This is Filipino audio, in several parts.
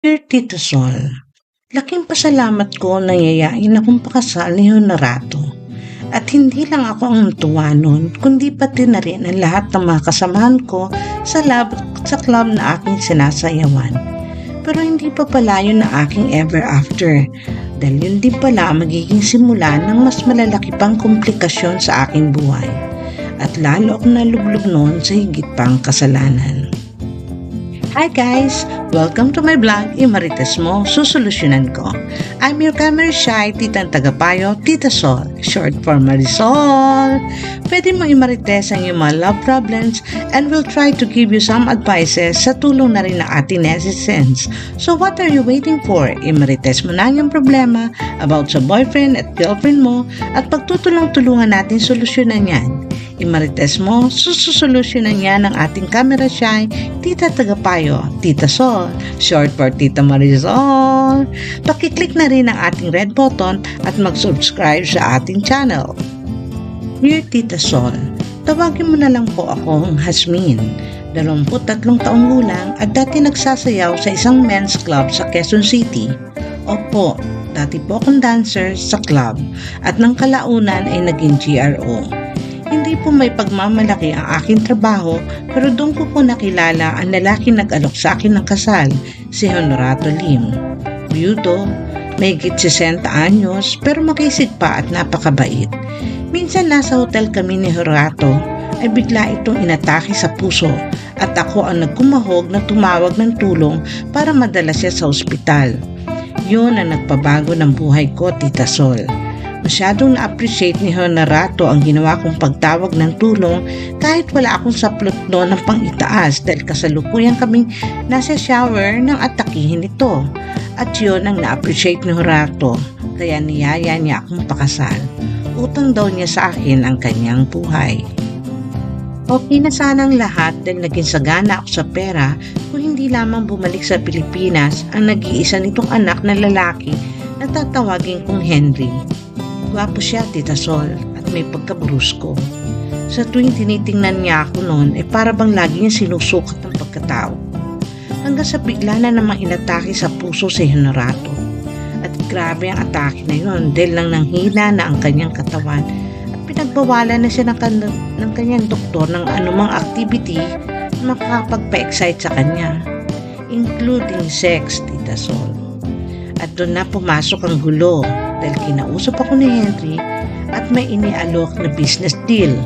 Dear Tito laking pasalamat ko na yayain akong pakasal ni Honorato. At hindi lang ako ang natuwa nun, kundi pati na rin ang lahat ng mga kasamahan ko sa, lab, sa club na aking sinasayawan. Pero hindi pa pala yun na aking ever after dahil yun din pala ang magiging simula ng mas malalaki pang komplikasyon sa aking buhay. At lalo akong nalublog noon sa higit pang kasalanan. Hi guys! Welcome to my vlog, Imarites Mo, Susolusyonan Ko. I'm your camera shy, titang tagapayo, Tita Sol, short for Marisol. Pwede mo imarites ang iyong mga love problems and we'll try to give you some advices sa tulong na rin ng ating netizens. So what are you waiting for? Imarites mo na iyong problema about sa boyfriend at girlfriend mo at pagtutulong-tulungan natin solusyonan yan. Imarites mo, sususolusyonan niya ng ating camera shy, Tita Tagapayo, Tita Sol, short for Tita Marisol. Pakiclick na rin ang ating red button at mag-subscribe sa ating channel. Dear Tita Sol, tawagin mo na lang po akong Hasmin. 23 taong gulang at dati nagsasayaw sa isang men's club sa Quezon City. Opo, dati po akong dancer sa club at nang kalaunan ay naging GRO. Hindi po may pagmamalaki ang aking trabaho pero doon ko po nakilala ang lalaki nag-alok sa akin ng kasal, si Honorato Lim. Biyudo, may higit 60 anyos pero makisig pa at napakabait. Minsan nasa hotel kami ni Honorato ay bigla itong inatake sa puso at ako ang nagkumahog na tumawag ng tulong para madala siya sa ospital. Yun ang nagpabago ng buhay ko, Tita Sol. Masyadong na-appreciate ni Honorato ang ginawa kong pagtawag ng tulong kahit wala akong saplot noon ng pang-itaas dahil kasalukuyan kaming nasa shower nang atakihin ito. At yun ang na-appreciate ni Honorato kaya niyaya niya akong pakasal. Utang daw niya sa akin ang kanyang buhay. Okay na sana ang lahat dahil naging sagana ako sa pera kung hindi lamang bumalik sa Pilipinas ang nag-iisa nitong anak na lalaki na tatawagin kong Henry. Gwapo siya, Tita Sol, at may pagkabrusko. Sa tuwing tinitingnan niya ako noon, ay para bang lagi niya sinusukat ng pagkatao. Hanggang sa bigla na namang inatake sa puso si Honorato. At grabe ang atake na yun dahil lang nang hina na ang kanyang katawan at pinagbawalan na siya ng, kan- ng kanyang doktor ng anumang activity na makakapagpa-excite sa kanya, including sex, Tita Sol. At doon na pumasok ang gulo dahil kinausap ako ni Henry at may inialok na business deal.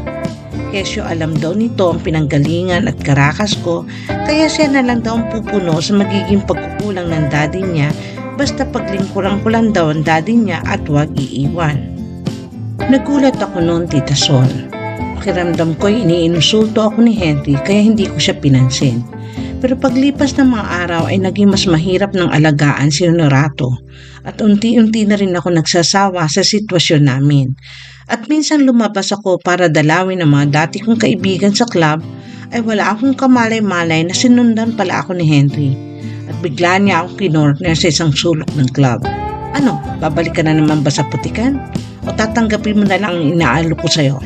Kesyo alam daw nito ang pinanggalingan at karakas ko kaya siya na lang daw ang pupuno sa magiging pagkukulang ng daddy niya basta paglingkuran ko lang daw ang daddy niya at huwag iiwan. Nagulat ako noon, Tita Sol. Pakiramdam ko iniinsulto ako ni Henry kaya hindi ko siya pinansin. Pero paglipas ng mga araw ay naging mas mahirap ng alagaan si Honorato at unti-unti na rin ako nagsasawa sa sitwasyon namin. At minsan lumabas ako para dalawin ang mga dati kong kaibigan sa club ay wala akong kamalay-malay na sinundan pala ako ni Henry at bigla niya akong kinorner sa isang sulok ng club. Ano, babalik ka na naman ba sa putikan? O tatanggapin mo na lang ang inaalok ko sa'yo?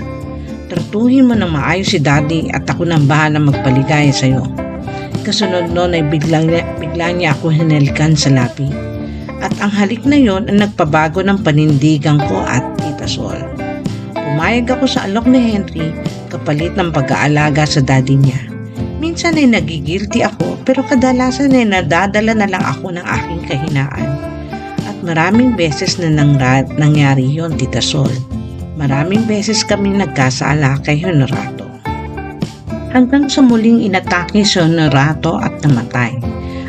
Tratuhin mo na maayos si daddy at ako nang bahala magpaligaya sa'yo. Kasunod noon ay biglang, bigla niya ako hinalikan sa lapi. At ang halik na yon ang nagpabago ng panindigan ko at tita Sol. Pumayag ako sa alok ni Henry kapalit ng pag-aalaga sa daddy niya. Minsan ay nagigilty ako pero kadalasan ay nadadala na lang ako ng aking kahinaan. At maraming beses na nangyari yon tita Sol. Maraming beses kami nagkasala kay Honorato hanggang sa muling inatake si Honorato at namatay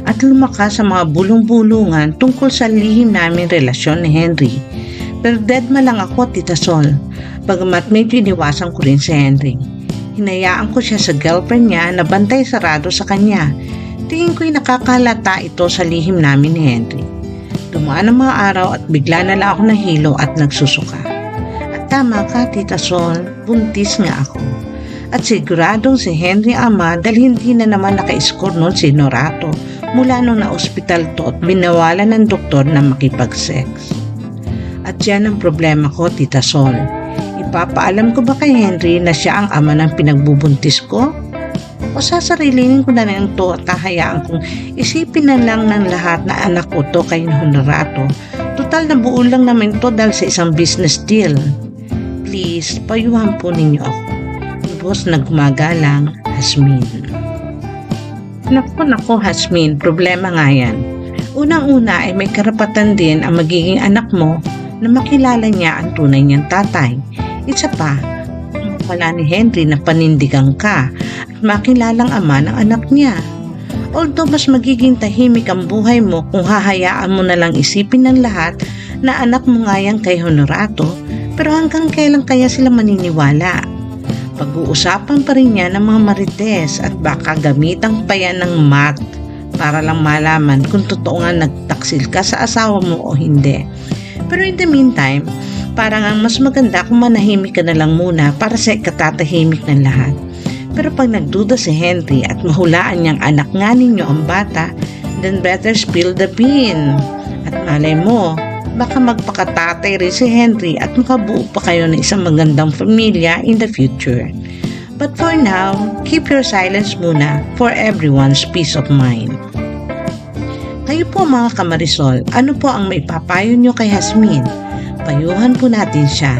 at lumakas sa mga bulong-bulungan tungkol sa lihim namin relasyon ni Henry. Pero dead ma lang ako, Tita Sol, bagamat medyo iniwasan ko rin si Henry. Hinayaan ko siya sa girlfriend niya na bantay sarado sa kanya. Tingin ko'y nakakalata ito sa lihim namin ni Henry. Dumaan ang mga araw at bigla na lang ako nahilo at nagsusuka. At tama ka, Tita Sol, buntis nga ako at siguradong si Henry Ama dahil hindi na naman naka-score noon si Norato mula nung na-ospital to at binawalan ng doktor na makipag-sex. At yan ang problema ko, Tita Sol. Ipapaalam ko ba kay Henry na siya ang ama ng pinagbubuntis ko? O sasarilinin ko na lang to at hahayaan kong isipin na lang ng lahat na anak ko to kay Honorato. Total na buo lang naman to dahil sa isang business deal. Please, payuhan po ninyo ako. Boss na gumagalang, Hasmin. Naku, naku, Hasmin, problema nga yan. Unang-una ay may karapatan din ang magiging anak mo na makilala niya ang tunay niyang tatay. Isa pa, wala ni Henry na panindigan ka at makilalang ama ng anak niya. Although mas magiging tahimik ang buhay mo kung hahayaan mo na lang isipin ng lahat na anak mo nga yan kay Honorato, pero hanggang kailan kaya sila maniniwala? Pag-uusapan pa rin niya ng mga marites at baka gamitan pa yan ng math para lang malaman kung totoo nga nagtaksil ka sa asawa mo o hindi. Pero in the meantime, parang ang mas maganda kung manahimik ka na lang muna para sa katatahimik ng lahat. Pero pag nagduda si Henry at mahulaan niyang anak nga ninyo ang bata, then better spill the bean. At malay mo, baka magpakatatay rin si Henry at makabuo pa kayo ng isang magandang pamilya in the future. But for now, keep your silence muna for everyone's peace of mind. Kayo po mga kamarisol, ano po ang may papayo nyo kay Hasmin? Payuhan po natin siya.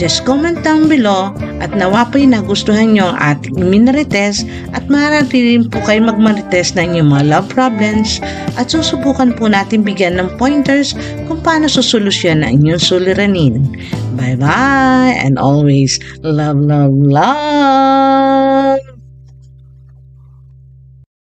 Just comment down below at nawa po'y nagustuhan nyo ang ating minarites at maaari rin po kayo magmarites ng inyong mga love problems at susubukan po natin bigyan ng pointers kung paano susolusyon ang inyong suliranin. Bye-bye and always love, love, love!